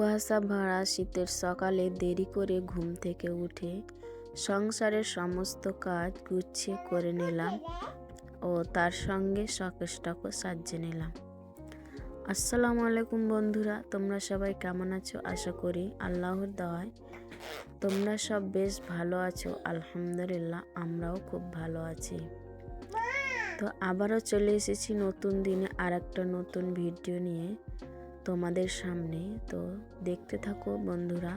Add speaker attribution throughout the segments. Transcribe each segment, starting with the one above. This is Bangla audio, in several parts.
Speaker 1: কুয়াশা ভরা শীতের সকালে দেরি করে ঘুম থেকে উঠে সংসারের সমস্ত কাজ গুছিয়ে করে নিলাম ও তার সঙ্গে শখেসটাকও সাজিয়ে নিলাম। আসসালামু আলাইকুম বন্ধুরা, তোমরা সবাই কেমন আছো? আশা করি আল্লাহর দেওয়ায় তোমরা সব বেশ ভালো আছো। আলহামদুলিল্লাহ, আমরাও খুব ভালো আছি। তো আবারও চলে এসেছি নতুন দিনে আর একটা নতুন ভিডিও নিয়ে। তোমাদের সামনে। তো দেখতে থাকো বন্ধুরা,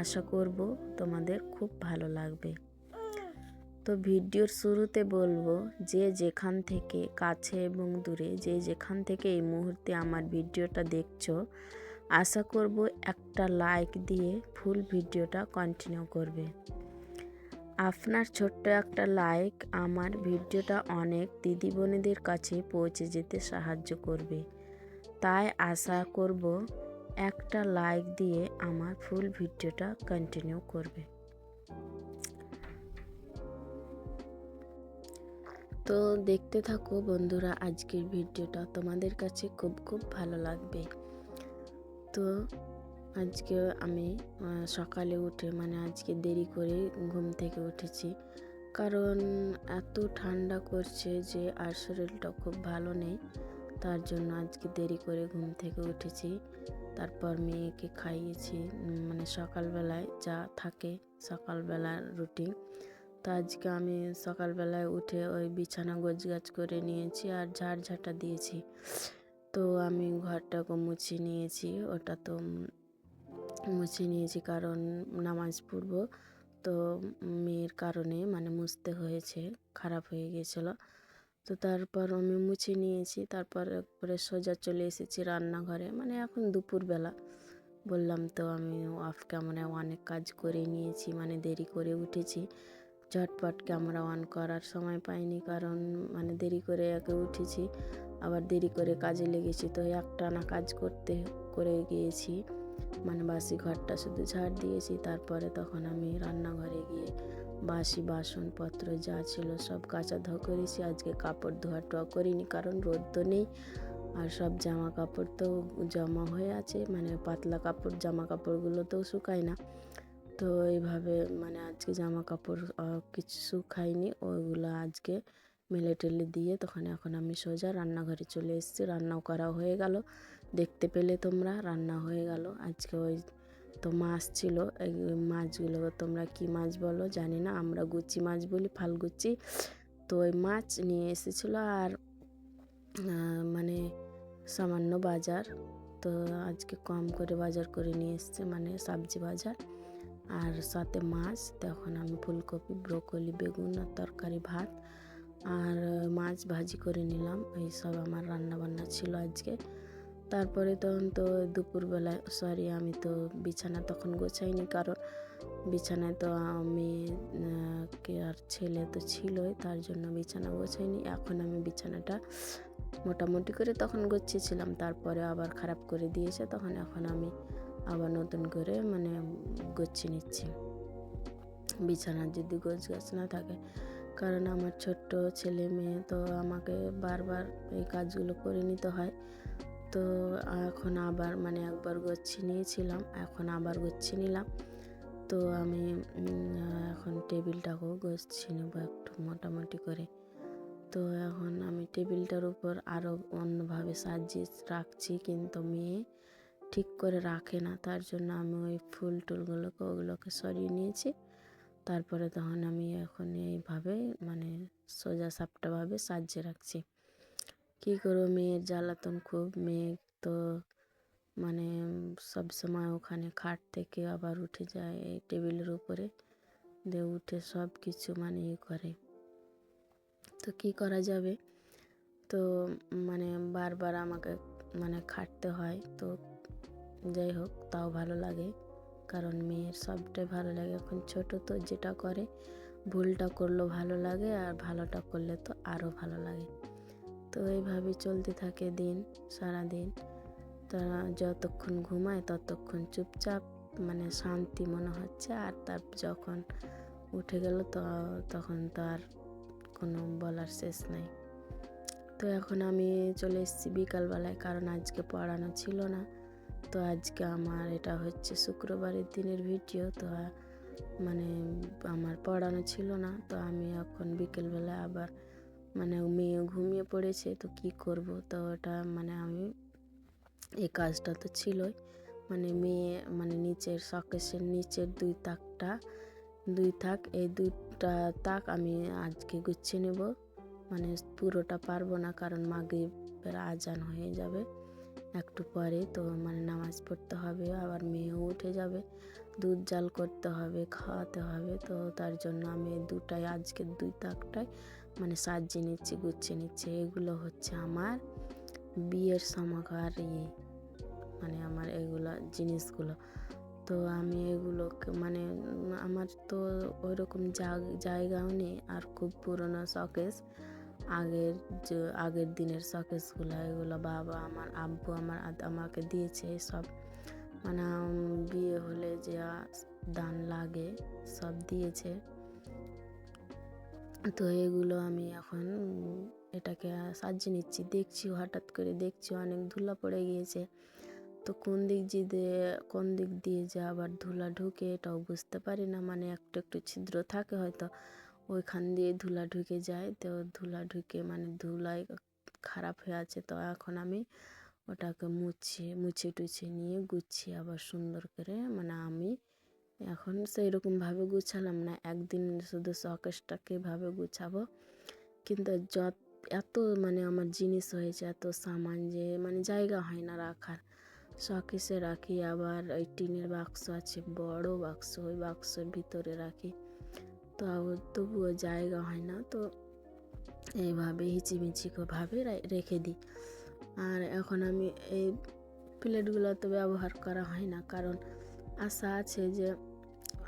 Speaker 1: আশা করব তোমাদের খুব ভালো লাগবে। তো ভিডিওর শুরুতে বলব, যে যেখান থেকে কাছে এবং দূরে, যে যেখান থেকে এই মুহূর্তে আমার ভিডিওটা দেখছ, আশা করব একটা লাইক দিয়ে ফুল ভিডিওটা কন্টিনিউ করবে। আপনার ছোট্ট একটা লাইক আমার ভিডিওটা অনেক দিদি বোনেদের কাছে পৌঁছে যেতে সাহায্য করবে। তাই আশা করব একটা লাইক দিয়ে আমার ফুল ভিডিওটা কন্টিনিউ করবে। তো দেখতে থাকো বন্ধুরা, আজকের ভিডিওটা তোমাদের কাছে খুব খুব ভালো লাগবে। তো আজকে আমি সকালে উঠে মানে আজকে দেরি করে ঘুম থেকে উঠেছি। কারণ এত ঠান্ডা করছে যে আর শরীরটা খুব ভালো নেই। তার জন্য আজকে দেরি করে ঘুম থেকে উঠেছি। তারপর মেয়েকে খাইয়েছি মানে সকালবেলায় যা থাকে সকালবেলার রুটিন তো আজকে আমি সকালবেলায় উঠে ওই বিছানা গোছগাছ করে নিয়েছি আর ঝাড় ঝাঁটা দিয়েছি। তো আমি ঘরটাকে মুছে নিয়েছি, ওটা তো মুছে নিয়েছি কারণ নামাজ পড়ব। তো মেয়ের কারণে মানে মুছতে হয়েছে, খারাপ হয়ে গিয়েছিল। তো তারপর আমি মুছে নিয়েছি। তারপর একবারে সোজা চলে এসেছি রান্নাঘরে। মানে এখন দুপুরবেলা। বললাম তো আমি অফ ক্যামেরায় অনেক কাজ করে নিয়েছি। মানে দেরি করে উঠেছি। ঝটপট ক্যামেরা অন করার সময় পাইনি কারণ মানে দেরি করে একে উঠেছি। আবার দেরি করে কাজে লেগেছি। তো একটানা কাজ করতে, করে গিয়েছি। মানে বাসি ঘরটা শুধু ঝাড় দিয়েছি। তারপরে তখন আমি রান্নাঘরে বাসি বাসনপত্র যা ছিল সব কাচা ধোয়া করেছি। আজকে কাপড় ধোয়া টোয়া করিনি, কারণ রোদ তো নেই। আর সব জামা কাপড় তো জমা হয়ে আছে মানে পাতলা কাপড়, জামা কাপড়গুলো তো শুকায় না। তো এইভাবে মানে আজকে জামা কাপড় কিছু শুকায়নি, ওইগুলো আজকে মেলে টেলে দিয়ে তখন এখন আমি সোজা রান্নাঘরে চলে এসেছি। রান্নাও করা হয়ে গেল। দেখতে পেলে তোমরা, রান্না হয়ে গেল। আজকে ওই তো মাছ ছিল, এই মাছগুলো তোমরা কি মাছ বলো জানি না, আমরা গুচি মাছ বলি ফালগুচি তো ওই মাছ নিয়ে এসেছিল আর মানে সামান্য বাজার। তো আজকে কম করে বাজার করে নিয়ে এসছে মানে সবজি বাজার। আর সাথে মাছ, তখন আমি ফুলকপি, ব্রোকলি, বেগুন আর তরকারি, ভাত। আর মাছ ভাজি করে নিলাম, এই সব আমার রান্না বান্না ছিল আজকে। তারপরে তখন তো দুপুরবেলায় সরি আমি তো বিছানা তখন গোছাইনি, কারণ বিছানায় তো আমি কে আর ছেলে তো ছিলই, তার জন্য বিছানা গোছাইনি। এখন আমি বিছানাটা মোটামুটি করে তখন গোছিয়েছিলাম, তারপরে আবার খারাপ করে দিয়েছে, তখন এখন আমি আবার নতুন করে মানে গুছিয়ে নিচ্ছি। বিছানার যদি গোছ গাছ না থাকে, কারণ আমার ছোট্ট ছেলে মেয়ে তো আমাকে বারবার এই কাজগুলো করে নিতে হয়। তো এখন আবার মানে একবার গুছিয়ে নিয়েছিলাম, এখন আবার গুছিয়ে নিলাম। তো আমি এখন টেবিলটাকেও গুছিয়ে নেব একটু মোটামুটি করে। তো এখন আমি টেবিলটার উপর আরও অন্যভাবে সাজিয়ে রাখছি, কিন্তু মেয়ে ঠিক করে রাখে না। তার জন্য আমি ওই ফুল টুলগুলোকে, ওগুলোকে সরিয়ে নিয়েছি। তারপরে তখন আমি এখন এইভাবে মানে সোজা সাপটাভাবে সাজিয়ে রাখছি। কী করব, মেয়ের জ্বালাতন খুব, মেয়ে তো মানে সব সময় ওখানে খাট থেকে আবার উঠে যায়, এই টেবিলের উপরে দিয়ে উঠে সব কিছু মানে ইয়ে করে। তো কি করা যাবে? তো মানে বারবার আমাকে মানে খাটতে হয়, তো যাই হোক, তাও ভালো লাগে। কারণ মেয়ের সবটাই ভালো লাগে। এখন ছোট তো যেটা করে, ভুলটা করলেও ভালো লাগে আর ভালোটা করলে তো আরও ভালো লাগে। তো এইভাবে চলতে থাকে দিন সারা দিন তারা যতক্ষণ ঘুমায় ততক্ষণ চুপচাপ মানে শান্তি মনে হচ্ছে। আর তার যখন উঠে গেল তো, তখন তো আর কোনো বলার শেষ নাই। তো এখন আমি চলে এসেছি বিকালবেলায়, কারণ আজকে পড়ানো ছিল না। তো আজকে আমার এটা হচ্ছে শুক্রবারের দিনের ভিডিও, তো মানে আমার পড়ানো ছিল না। তো আমি এখন বিকেলবেলা আবার মানে মেয়ে ঘুমিয়ে পড়েছে, তো কি করব? তো ওটা মানে আমি এই কাজটা তো ছিলই। মানে মেয়ে মানে নিচের শকেশের নিচের দুই তাকটা, দুই থাক এই দুইটা তাক আমি আজকে গুছিয়ে নেব। মানে পুরোটা পারব না, কারণ মাগরিবের আজান হয়ে যাবে একটু পরে, তো মানে নামাজ পড়তে হবে, আবার মেয়েও উঠে যাবে, দুধ জাল করতে হবে, খাওয়াতে হবে, তো তার জন্য আমি দুটাই আজকে দুই তাকটাই মানে সাজিয়ে নিচ্ছে, গুছিয়ে নিচ্ছে, এগুলো হচ্ছে আমার বিয়ের সমাকার ইয়ে মানে আমার এগুলো জিনিসগুলো। তো আমি এগুলোকে মানে আমার তো ওই রকম জায়গাও নেই আর খুব পুরনো শকেস। আগের যে, আগের দিনের শকেসগুলো, এগুলো বাবা আমার, আব্বু আমার আমাকে দিয়েছে সব। মানে বিয়ে হলে যে দান লাগে সব দিয়েছে। তো এগুলো আমি এখন এটাকে সাজিয়ে নিচ্ছি। দেখছি, হঠাৎ করে দেখছি অনেক ধুলা পড়ে গিয়েছে। তো কোন দিক দিয়ে কোন দিক দিয়ে যে আবার ধুলা ঢুকে এটাও বুঝতে পারি না। মানে একটু একটু ছিদ্র থাকে হয়তো, ওইখান দিয়ে ধুলা ঢুকে যায়। তো ধুলা ঢুকে মানে ধুলায় খারাপ হয়ে আছে। তো এখন আমি ওটাকে মুছিয়ে মুছে টুছে নিয়ে গুছিয়ে আবার সুন্দর করে মানে আমি এখন সেই রকমভাবে গুছালাম না। একদিন শুধু শকেসটাকে ভাবে গুছাবো। কিন্তু যত, এত মানে আমার জিনিস হয়েছে, এত সামান যে মানে জায়গা হয় না রাখার। শকেসে রাখি, আবার ওই টিনের বাক্স আছে, বড় বাক্স, ওই বাক্সের ভিতরে রাখি। তো তবুও জায়গা হয় না, তো এইভাবে হিচিমিচি ভাবে রেখে দিই। আর এখন আমি এই প্লেটগুলো তো ব্যবহার করা হয় না, কারণ আশা আছে যে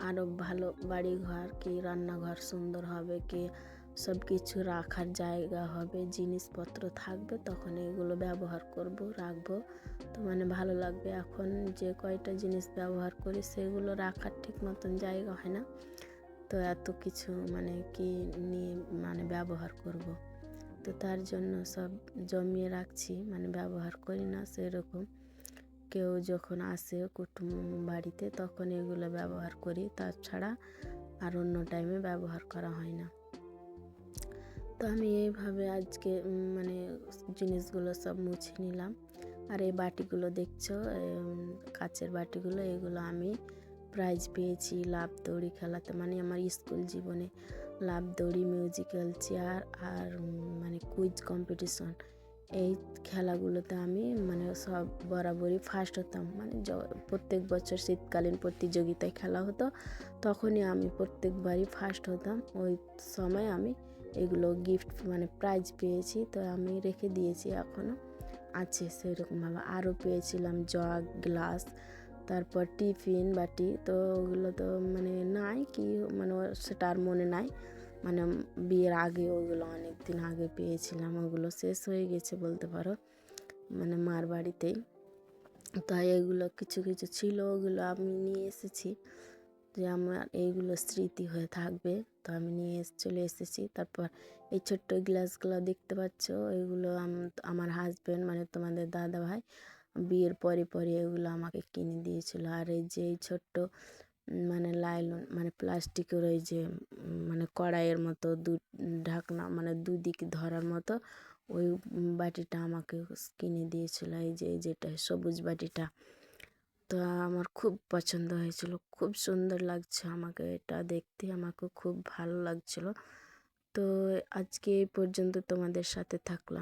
Speaker 1: আরও ভালো বাড়ি ঘর কি রান্নাঘর সুন্দর হবে, কি সব কিছু রাখার জায়গা হবে, জিনিসপত্র থাকবে, তখন এগুলো ব্যবহার করব, রাখব। তো মানে ভালো লাগবে এখন যে কয়টা জিনিস ব্যবহার করি সেগুলো রাখার ঠিক মতন জায়গা হয় না। তো এত কিছু মানে কি নিয়ে মানে ব্যবহার করব। তো তার জন্য সব জমিয়ে রাখছি মানে ব্যবহার করি না সেরকম। কেউ যখন আসে কুটুম বাড়িতে, তখন এগুলো ব্যবহার করি। তাছাড়া আর অন্য টাইমে ব্যবহার করা হয় না। তো আমি এইভাবে আজকে মানে জিনিসগুলো সব মুছে নিলাম। আর এই বাটিগুলো দেখছ কাচের বাটিগুলো, এগুলো আমি প্রাইজ পেয়েছি লাভ দৌড়ি খেলাতে। মানে আমার স্কুল জীবনে লাভ দৌড়ি মিউজিক্যাল চেয়ার আর মানে কুইজ কম্পিটিশন এই খেলাগুলোতে আমি মানে সব বরাবরই ফার্স্ট হতাম। মানে প্রত্যেক বছর শীতকালীন প্রতিযোগিতায় খেলা হতো, তখনই আমি প্রত্যেকবারই ফার্স্ট হতাম। ওই সময় আমি এগুলো গিফট মানে প্রাইজ পেয়েছি, তো আমি রেখে দিয়েছি এখনও আছে সেরকমভাবে। আরও পেয়েছিলাম জগ গ্লাস তারপর টিফিন বাটি, তো ওগুলো তো মানে নাই, কি মানে সেটা আর মনে নাই। মানে বিয়ের আগে ওগুলো অনেক দিন আগে পেয়েছিলাম, ওগুলো শেষ হয়ে গেছে বলতে পারো। মানে মার বাড়িতেই। তাই এগুলো কিছু কিছু ছিল, ওগুলো আমি নিয়ে এসেছি। যে আমার এইগুলো স্মৃতি হয়ে থাকবে, তো আমি নিয়ে এস- চলে এসেছি। তারপর এই ছোট্ট গ্লাসগুলো দেখতে পাচ্ছ, এগুলো আমার হাজব্যান্ড মানে তোমাদের দাদা ভাই বিয়ের পরে পরে এগুলো আমাকে কিনে দিয়েছিল। আর এই যে এই ছোট্ট মানে লাইলন মানে প্লাস্টিকের ওই যে মানে কড়াইয়ের মতো দু, ঢাকনা মানে দুদিক ধরার মতো, ওই বাটিটা আমাকে কিনে দিয়েছিল, এই যে যেটা, সবুজ বাটিটা। তো আমার খুব পছন্দ হয়েছিল, খুব সুন্দর লাগছে আমাকে এটা দেখতে, আমাকে খুব ভালো লাগছিল। তো আজকে এই পর্যন্ত তোমাদের সাথে থাকলাম।